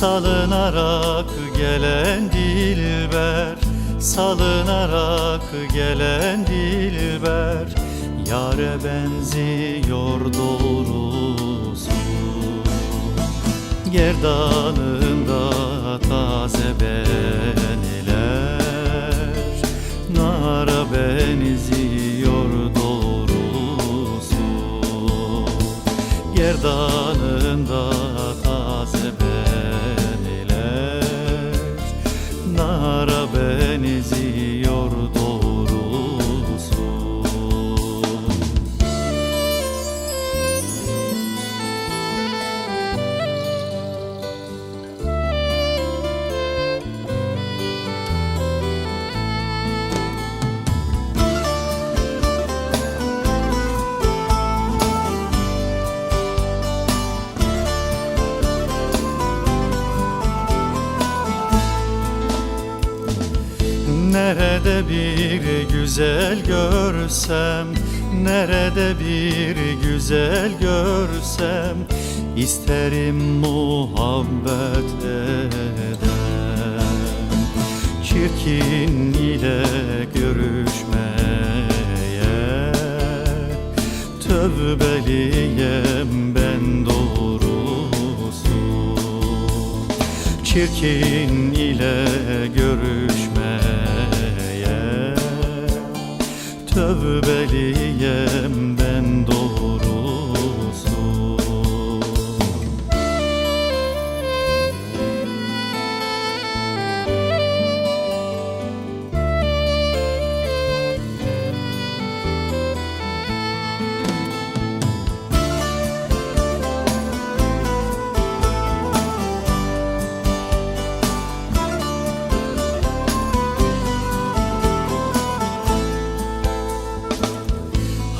Salınarak gelen dilber Salınarak gelen dilber Yare benziyor doğrusu. Gerdanında taze beniler Nara benziyor doğrusu. Gerdanında taze beniler Nerede bir güzel görsem Nerede bir güzel görsem isterim muhabbet eden Çirkin ile görüşmeye Tövbeliyem ben doğrusu Çirkin ile görüşmeye Tövbeliyem ben doğrusu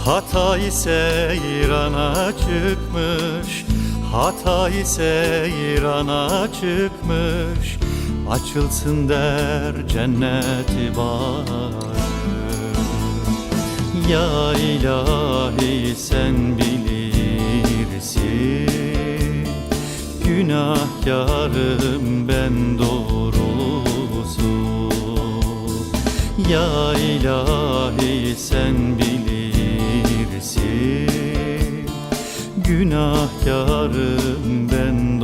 Hata ise İran'a çıkmış. Hata ise İran'a çıkmış. Açılsın der cenneti bağrı Ya ilahi sen bilirsin. Günahkarım ben doğrusu. Ya ilahi sen bilirsin sesi Günahkarım ben